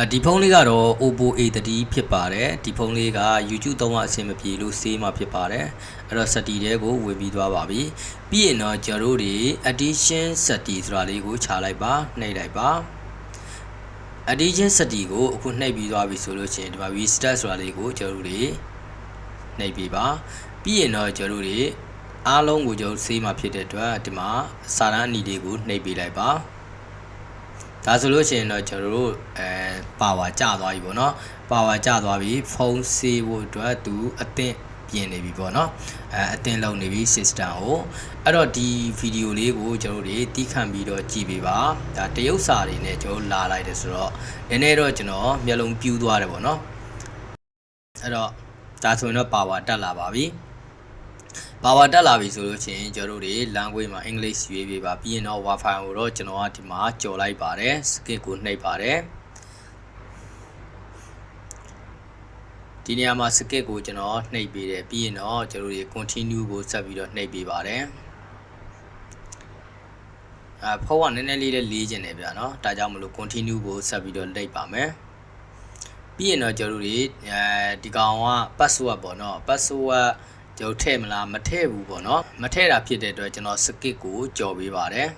အဲဒီဖုန်းလေးကတော့ Oppo A30 ဖြစ်ပါတယ်ဒီဖုန်းလေးက YouTube သုံးရအဆင်မပြေလို့ဆေးမှာဖြစ်ပါတယ်အဲ့တော့ setting တဲကိုဝင်ပြီးသွားပါပြီပြီးရင်တော့ကျွန်တော်တို့တွေ addition setting ဆိုတာလေးကိုခြာလိုက်ပါနှိပ်လိုက်ပါ addition setting ကိုအခုနှိပ်ပြီးသွားပြီဆိုလို့ရှိရင်ဒီမှာ restart ဆိုတာလေးကိုကျွန်တော်တို့တွေနှိပ်ပြီးပါပြီးရင်တော့ကျွန်တော်တို့တွေအားလုံးကိုကျွန်တော်ဆေးမှာဖြစ်တဲ့အတွက်ဒီမှာစာရန်အနီလေးကိုနှိပ်ပေးလိုက်ပါ ဒါဆိုလို့ရှိရင်တော့ကျွန်တော်တို့အဲပါဝါကျသွားပြီပေါ့နော်ပါဝါကျသွားပြီဖုန်းဆေးဖို့အတွက်သူအသင့်ပြင်နေပြီပေါ့နော်အဲအသင့်လုံနေပြီ system ကိုအဲ့တော့ဒီဗီဒီယိုလေးကိုကျွန်တော်တို့တီးခန့်ပြီးတော့ကြည့်ပေးပါဒါတရုပ်စာတွေနဲ့ကျွန်တော်လာလိုက်တယ်ဆိုတော့နည်းနည်းတော့ကျွန်တော်မျက်လုံးပြူးသွားတယ်ပေါ့နော်အဲ့တော့ဒါဆိုရင်တော့ပါဝါတက်လာပါပြီ ပါဝါတက်လာပြီဆိုလို့ချင်းကျွန်တော်တို့တွေ language မှာ English ရွေးပေးပါပြီးရင်တော့ Wi-Fi ကိုတော့ကျွန်တော်ကဒီမှာကြော်လိုက်ပါတယ် skip ကိုနှိပ်ပါတယ်ဒီနေရာမှာ skip ကိုကျွန်တော်နှိပ်ပေးတယ်ပြီးရင်တော့ကျွန်တော်တို့တွေ continue ကိုဆက်ပြီးတော့နှိပ်ပေးပါတယ်အဲဖောက်ကနည်းနည်းလေးလေးလေးကျင်တယ်ဗျာနော်ဒါကြောင့်မလို့ continue ကိုဆက်ပြီးတော့နှိပ်ပါမယ်ပြီးရင်တော့ကျွန်တော်တို့တွေအဲဒီကောင်က password ပေါ့နော် password ကျွန်တော်ထည့်မလားမထည့်ဘူးပေါ့နော်မထည့်တာဖြစ်တဲ့အတွက်ကျွန်တော် skip ကိုကြော်ပေးပါတယ်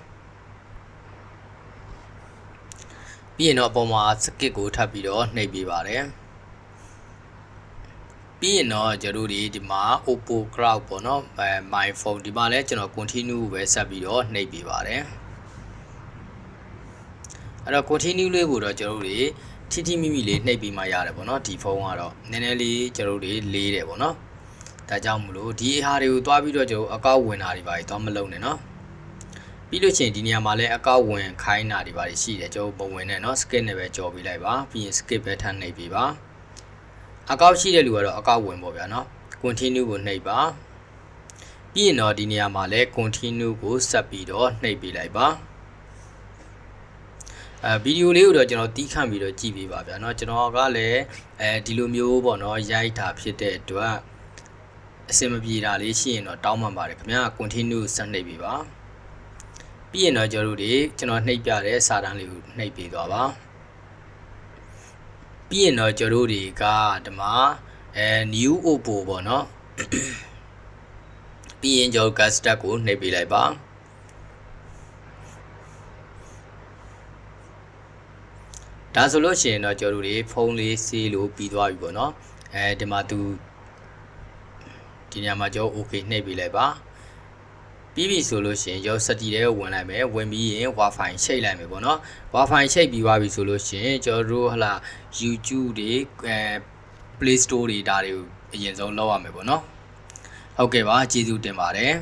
ပြီးရင်တော့အပေါ်မှာ skip ကိုထပ်ပြီးတော့နှိပ်ပေးပါတယ်ပြီးရင်တော့ကျွန်တော်တို့ဒီမှာ Oppo Cloud ပေါ့နော်အဲ my phone ဒီမှာလည်းကျွန်တော် continue ပဲဆက်ပြီးတော့နှိပ်ပေးပါတယ်အဲ့တော့ continue လေးကိုတော့ကျွန်တော်တို့တွေထိထိမိမိလေးနှိပ်ပြီးမှရတယ်ပေါ့နော်ဒီဖုန်းကတော့နည်းနည်းလေးကျွန်တော်တို့တွေလေးတယ်ပေါ့နော် ဒါကြောင့်မလို့ဒီအဟာတွေကိုတွားပြီးတော့ကျွန်တော်အကောက်ဝင်တာတွေပါတော့မလုံးနဲ့เนาะပြီးလို့ချင်းဒီနေရာမှာလည်းအကောက်ဝင်ခိုင်းတာတွေပါရှိတယ်ကျွန်တော်ပုံဝင်နဲ့เนาะ skip နဲ့ပဲကြော်ပေးလိုက်ပါပြီးရင် skip ပဲထပ်နှိပ်ပေးပါအကောက်ရှိတဲ့လူကတော့အကောက်ဝင်ပေါ့ဗျာเนาะ continue ကိုနှိပ်ပါပြီးရင်တော့ဒီနေရာမှာလည်း continue ကိုဆက်ပြီးတော့နှိပ်ပေးလိုက်ပါအဲဗီဒီယိုလေးကိုတော့ကျွန်တော်တီးခန့်ပြီးတော့ကြည့်ပေးပါဗျာเนาะကျွန်တော်ကလည်းအဲဒီလိုမျိုးပေါ့เนาะရိုက်တာဖြစ်တဲ့အတွက် အဆင်မပြေတာလေးရှိရင်တော့တောင်းပန်ပါတယ်ခင်ဗျာ continue ဆက်နှိပ်ပေးပါပြီးရင်တော့ကျွန်တော်တို့တွေကျွန်တော်နှိပ်ပြတဲ့စာတန်းလေးကိုနှိပ်ပေးသွားပါပြီးရင်တော့ကျွန်တော်တို့တွေကဒီမှာအဲ new oppo ပေါ့နော်ပြီးရင်ကျွန်တော် gas stack ကိုနှိပ်ပေးလိုက်ပါဒါဆိုလို့ရှိရင်တော့ကျွန်တော်တို့တွေဖုန်းလေးဆေးလို့ပြီးသွားပြီပေါ့နော်အဲဒီမှာသူ ဒီညမှာကျွန်တော် okay နှိပ်ပေးလိုက်ပါပြီးပြီဆိုလို့ရှိရင်ကျွန်တော်စတီတဲကိုဝင်လိုက်မယ်ဝင်ပြီးရင် Wi-Fi ချိတ်လိုက်မယ်ပေါ့နော် Wi-Fi ချိတ်ပြီးသွားပြီဆိုလို့ရှိရင်ကျွန်တော်တို့ဟလာ YouTube တွေအဲ Play Store တွေဒါတွေကိုအရင်ဆုံးလောက်ရမယ်ပေါ့နော်ဟုတ်ကဲ့ပါကျေးဇူးတင်ပါတယ်